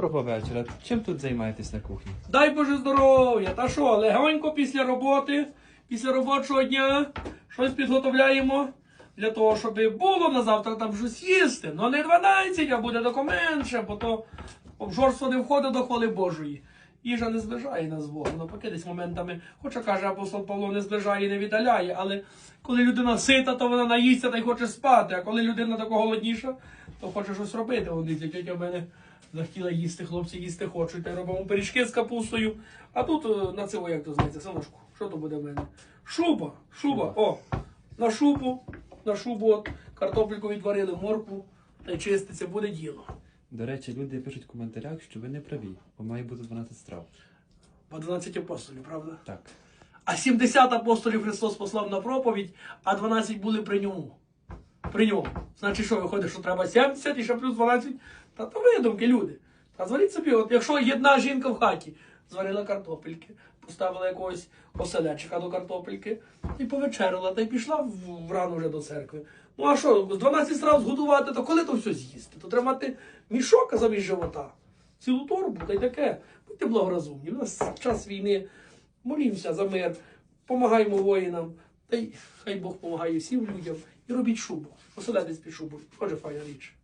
Доброго вечора. Чим тут займаєтесь на кухні? Дай Боже здоров'я! Та що, легонько після роботи, після робочого дня щось підготовляємо для того, щоб було на завтра там щось їсти. Ну не 12, а буде тако менше, бо то обжорство не входить до хвали Божої. Їжа не зближає нас Богом. Навпаки, десь моментами, хоча каже апостол Павло, не зближає і не віддаляє, але коли людина сита, то вона наїсться та й хоче спати. А коли людина така голодніша, то хоче щось робити. Вони тільки в мене захотіла їсти, хлопці їсти хочуть. Та робимо пиріжки з капустою. А тут е, на це, як то знаєте, синочку, що то буде в мене? Шуба, шуба, о, на шубу, на шубу, от, картопельку відварили, моркву, та й чиститься, буде діло. До речі, люди пишуть в коментарях, що ви не праві, бо має бути 12 страв. По 12 апостолів, правда? Так. А 70 апостолів Христос послав на проповідь, а 12 були при ньому. При ньому. Значить, що виходить, що треба 70 і ще плюс 12? Та то видумки, люди. Та зваріть собі, от якщо єдна жінка в хаті зварила картопельки, поставила якогось оселечика до картопельки і повечерила, та й пішла в, врано вже до церкви. Ну а що, з 12 страв згодувати, то коли то все з'їсти? То треба мати мішок замість живота. Цілу торбу, та й таке. Будьте благоразумні. У нас час війни. Молімося за мир, допомагаємо воїнам. Та й хай Бог допомагає всім людям. І робіть шубу. Оселедець під шубою. Дуже файна річ.